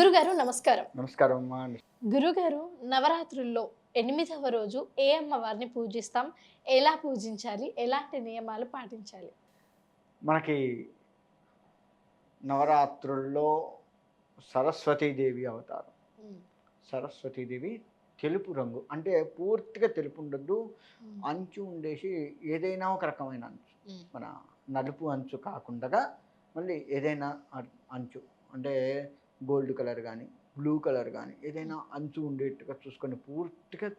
గురుగారు నమస్కారం. నమస్కారం అమ్మా. గురుగారు నవరాత్రుల్లో ఎనిమిదవ రోజు ఏ అమ్మవారిని పూజిస్తాం? ఎలా పూజించాలి? ఎలాంటి నియమాలు పాటించాలి? మనకి నవరాత్రుల్లో సరస్వతీదేవి అవతారం. సరస్వతీదేవి తెలుపు రంగు అంటే పూర్తిగా తెలుపు ఉండద్దు. అంచు ఉండేసి ఏదైనా ఒక రకమైన అంచు. మన నలుపు అంచు కాకుండా మళ్ళీ ఏదైనా అంచు. అంటే గోల్డ్ కలర్ కానీ బ్లూ కలర్ కానీ ఏదైనా అంచు ఉండేట్టుగా చూసుకొని పూర్తిగా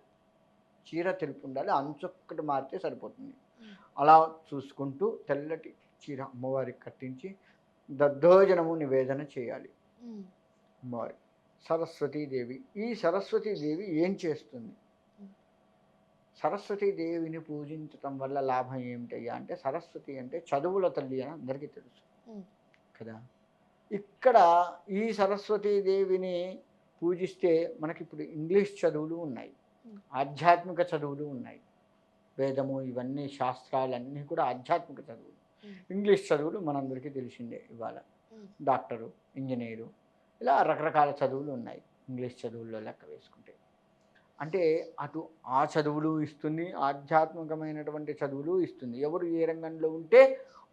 చీర తెలుపు ఉండాలి అంచు ఒక్కటి మారితే సరిపోతుంది. అలా చూసుకుంటూ తెల్లటి చీర అమ్మవారికి కట్టించి దద్దోజనము నివేదన చేయాలి. అమ్మవారి సరస్వతీదేవి ఈ సరస్వతీదేవి ఏం చేస్తుంది? సరస్వతీదేవిని పూజించటం వల్ల లాభం ఏమిటయ్యా అంటే సరస్వతి అంటే చదువుల తల్లి అని అందరికీ తెలుసు. కదా? ఇక్కడ ఈ సరస్వతీదేవిని పూజిస్తే మనకి ఇప్పుడు ఇంగ్లీష్ చదువులు ఉన్నాయి. ఆధ్యాత్మిక చదువులు ఉన్నాయి వేదము ఇవన్నీ శాస్త్రాలన్నీ కూడా ఆధ్యాత్మిక చదువులు. ఇంగ్లీష్ చదువులు మనందరికీ తెలిసిందే ఇవాళ. డాక్టరు ఇంజనీరు ఇలా రకరకాల చదువులు ఉన్నాయి ఇంగ్లీష్ చదువుల్లో లెక్క వేసుకుంటే అంటే అటు ఆ చదువులు ఇస్తుంది ఆధ్యాత్మికమైనటువంటి చదువులు ఇస్తుంది ఎవరు ఏ రంగంలో ఉంటే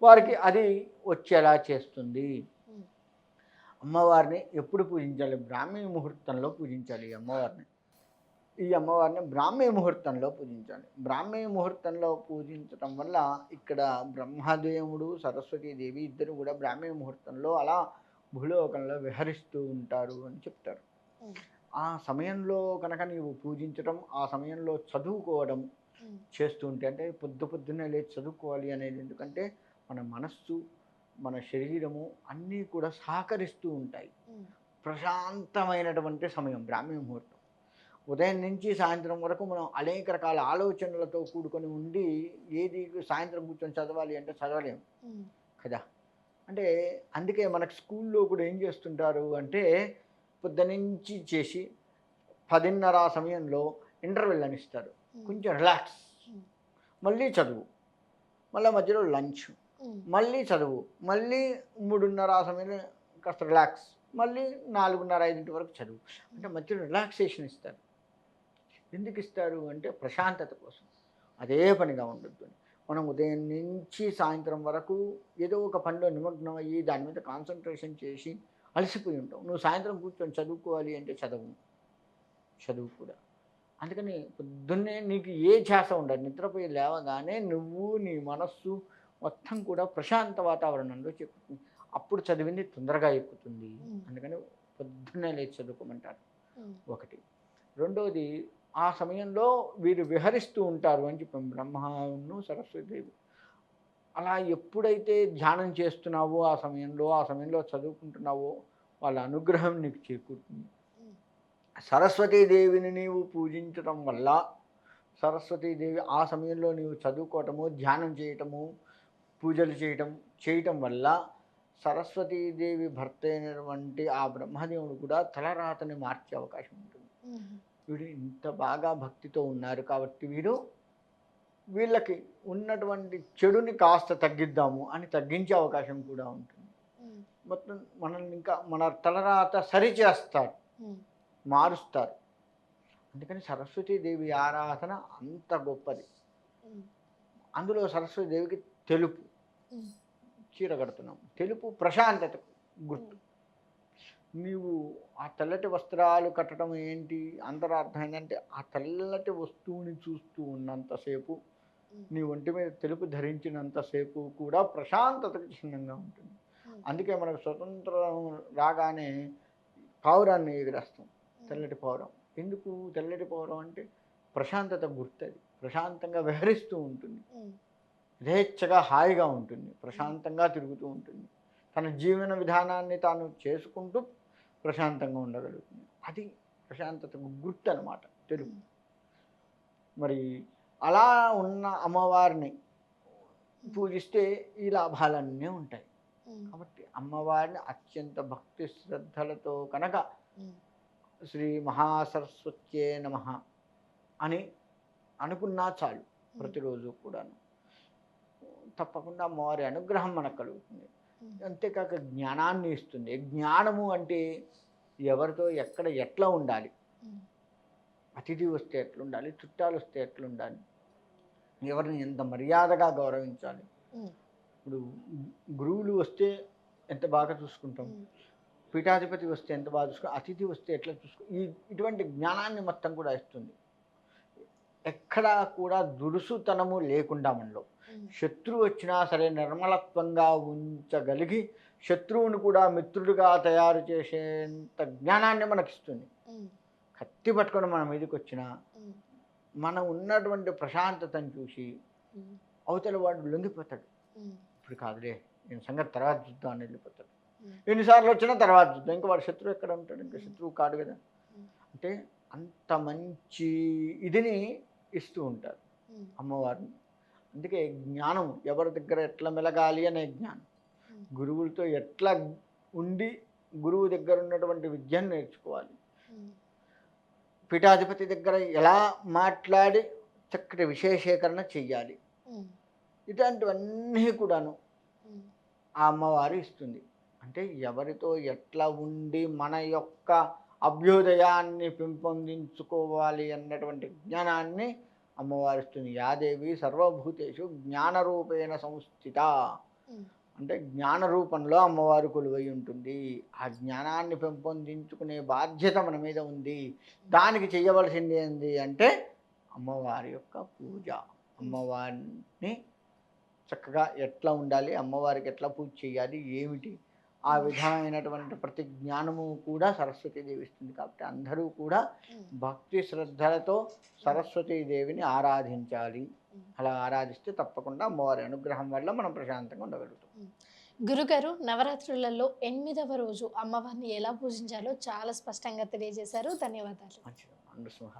వారికి అది వచ్చేలా చేస్తుంది. అమ్మవారిని ఎప్పుడు పూజించాలి బ్రాహ్మీ ముహూర్తంలో పూజించాలి ఈ అమ్మవారిని ఈ అమ్మవారిని బ్రాహ్మీ ముహూర్తంలో పూజించాలి బ్రాహ్మీ ముహూర్తంలో పూజించటం వల్ల ఇక్కడ బ్రహ్మదేవుడు సరస్వతీదేవి ఇద్దరు కూడా బ్రాహ్మీ ముహూర్తంలో అలా భూలోకంలో విహరిస్తూ ఉంటారు అని చెప్తారు. ఆ సమయంలో కనుక నీవు పూజించడం ఆ సమయంలో చదువుకోవడం. చేస్తూ ఉంటే అంటే పొద్దు పొద్దున్నే లేచి చదువుకోవాలి అనేది ఎందుకంటే మన మనస్సు మన శరీరము అన్నీ కూడా సహకరిస్తూ ఉంటాయి. ప్రశాంతమైనటువంటి సమయం బ్రాహ్మీ ముహూర్తం ఉదయం నుంచి సాయంత్రం వరకు మనం అనేక రకాల ఆలోచనలతో కూడుకొని ఉండి ఏది సాయంత్రం కూర్చొని చదవాలి అంటే చదవలేము. కదా అంటే అందుకే మనకు స్కూల్లో కూడా ఏం చేస్తుంటారు అంటే పొద్దునుంచి చేసి పదిన్నర సమయంలో ఇంటర్వెల్ అని ఇస్తారు. కొంచెం రిలాక్స్. మళ్ళీ చదువు మళ్ళీ మధ్యలో లంచ్. మళ్ళీ చదువు మళ్ళీ మూడున్నర ఆ సమయంలో కాస్త రిలాక్స్ మళ్ళీ నాలుగున్నర ఐదింటి వరకు చదువు. అంటే మధ్యలో రిలాక్సేషన్ ఇస్తారు. ఎందుకు ఇస్తారు అంటే ప్రశాంతత కోసం. అదే పనిగా ఉండొద్దు అని. మనం ఉదయం నుంచి సాయంత్రం వరకు ఏదో ఒక పనిలో నిమగ్నం అయ్యి దాని మీద కాన్సన్ట్రేషన్ చేసి అలసిపోయి ఉంటావు నువ్వు సాయంత్రం కూర్చొని చదువుకోవాలి అంటే చదువు. చదువు కూడా. అందుకని పొద్దున్నే నీకు ఏ ధ్యాస ఉండదు. నిద్రపోయి లేవగానే నువ్వు నీ మనస్సు మొత్తం కూడా ప్రశాంత వాతావరణంలో చెక్కుతుంది అప్పుడు చదివింది తొందరగా ఎక్కుతుంది. అందుకని పొద్దున్నే లేచి చదువుకోమంటారు. ఒకటి రెండవది ఆ సమయంలో వీరు విహరిస్తూ ఉంటారు అని చెప్పాం బ్రహ్మను సరస్వతిదేవి అలా ఎప్పుడైతే ధ్యానం చేస్తున్నావో ఆ సమయంలో ఆ సమయంలో చదువుకుంటున్నావో వాళ్ళ అనుగ్రహం నీకు చేకూరుతుంది. సరస్వతీదేవిని నీవు పూజించటం వల్ల సరస్వతీదేవి ఆ సమయంలో నీవు చదువుకోవటము ధ్యానం చేయటము పూజలు చేయటం చేయటం వల్ల సరస్వతీదేవి భర్త అయినటువంటి ఆ బ్రహ్మదేవుడు కూడా తలరాతని మార్చే అవకాశం ఉంటుంది. వీడు ఇంత బాగా భక్తితో ఉన్నారు కాబట్టి వీరు వీళ్ళకి ఉన్నటువంటి చెడుని కాస్త తగ్గిద్దాము అని తగ్గించే అవకాశం కూడా ఉంటుంది. మొత్తం మనల్ని ఇంకా మన తలరాత సరిచేస్తారు. మారుస్తారు అందుకని సరస్వతీదేవి ఆరాధన అంత గొప్పది. అందులో సరస్వతీదేవికి తెలుపు. చీర కడుతున్నాం. తెలుపు ప్రశాంతతకు గుర్తు. నీవు ఆ తెల్లటి వస్త్రాలు కట్టడం ఏంటి? అంతరార్థం ఏంటంటే ఆ తెల్లటి వస్తువుని చూస్తూ ఉన్నంతసేపు. నీ ఒంటి మీద తెలుపు ధరించినంతసేపు కూడా ప్రశాంతతకు చిహ్నంగా ఉంటుంది. అందుకే మనకు స్వతంత్రం రాగానే పావురాన్ని ఎగిరేస్తాం. తెల్లటి పావురం. ఎందుకు తెల్లటి పావురం అంటే ప్రశాంతత గుర్తది. ప్రశాంతంగా విహరిస్తూ ఉంటుంది. యథేచ్ఛగా హాయిగా ఉంటుంది ప్రశాంతంగా తిరుగుతూ ఉంటుంది. తన జీవన విధానాన్ని తాను చేసుకుంటూ ప్రశాంతంగా ఉండగలుగుతుంది. అది ప్రశాంతతకు గుర్తు అనమాట తెలుగు. మరి అలా ఉన్న అమ్మవారిని పూజిస్తే ఈ లాభాలన్నీ ఉంటాయి. కాబట్టి అమ్మవారిని అత్యంత భక్తి శ్రద్ధలతో కనుక. శ్రీ మహాసరస్వత్యే నమ అని అనుకున్నా చాలు ప్రతిరోజు కూడాను. తప్పకుండా అమ్మవారి అనుగ్రహం మనకు కలుగుతుంది. అంతేకాక జ్ఞానాన్ని ఇస్తుంది. జ్ఞానము అంటే ఎవరితో ఎక్కడ ఎట్లా ఉండాలి? అతిథి వస్తే ఎట్లుండాలి? చుట్టాలు వస్తే ఎట్లుండాలి? ఎవరిని ఎంత మర్యాదగా గౌరవించాలి? ఇప్పుడు గురువులు వస్తే ఎంత బాగా చూసుకుంటాం? పీఠాధిపతి వస్తే ఎంత బాగా చూసుకో అతిథి వస్తే ఎట్లా చూసుకో ఈ ఇటువంటి జ్ఞానాన్ని మొత్తం కూడా ఇస్తుంది. ఎక్కడా కూడా దురుసుతనము లేకుండా మనలో శత్రువు వచ్చినా సరే నిర్మలత్వంగా ఉంచగలిగి శత్రువుని కూడా మిత్రుడిగా తయారు చేసేంత జ్ఞానాన్ని మనకిస్తుంది. కత్తి పట్టుకొని మన మీదకి వచ్చినా మనం ఉన్నటువంటి ప్రశాంతతను చూసి అవతల వాడు లొంగిపోతాడు. ఇప్పుడు కాదులే నేను సంగతి తర్వాత చూద్దాం అని వెళ్ళిపోతాడు. ఎన్నిసార్లు వచ్చినా తర్వాత చూద్దాం. ఇంకా వాడు శత్రువు ఎక్కడ ఉంటాడు? ఇంకా శత్రువు కాడు కదా. ఉమ్. అంటే అంత మంచి ఇదిని ఇస్తూ ఉంటారు. అమ్మవారిని. అందుకే జ్ఞానం ఎవరి దగ్గర ఎట్లా మెలగాలి అనే జ్ఞానం. గురువులతో ఎట్లా ఉండి గురువు దగ్గర ఉన్నటువంటి విద్యను నేర్చుకోవాలి. పీఠాధిపతి దగ్గర ఎలా మాట్లాడి చక్కటి విశేషీకరణ చెయ్యాలి. ఉమ్, ఇలాంటివన్నీ కూడాను ఆ అమ్మవారు ఇస్తుంది. అంటే ఎవరితో ఎట్లా ఉండి మన యొక్క అభ్యుదయాన్ని పెంపొందించుకోవాలి అన్నటువంటి జ్ఞానాన్ని అమ్మవారు ఇస్తుంది యాదేవి సర్వభూతేషు జ్ఞానరూపేణ సంస్థిత. అంటే జ్ఞాన రూపంలో అమ్మవారు కొలువై ఉంటుంది. ఆ జ్ఞానాన్ని పెంపొందించుకునే బాధ్యత మన మీద ఉంది. దానికి చేయవలసింది ఏంటి అంటే అమ్మవారి యొక్క పూజ. అమ్మవారిని చక్కగా ఎట్లా ఉండాలి? అమ్మవారికి ఎట్లా పూజ చేయాలి ఏమిటి? ఆ విధమైనటువంటి ప్రతి జ్ఞానము కూడా సరస్వతీదేవి ఇస్తుంది కాబట్టి అందరూ కూడా. భక్తి శ్రద్ధలతో సరస్వతీదేవిని ఆరాధించాలి. అలా ఆరాధిస్తే తప్పకుండా అమ్మవారి అనుగ్రహం వల్ల మనం ప్రశాంతంగా ఉండగలుగుతాం. గురుగారు నవరాత్రులలో ఎనిమిదవ రోజు అమ్మవారిని ఎలా పూజించాలో చాలా స్పష్టంగా తెలియజేశారు. ధన్యవాదాలు. మంచిది.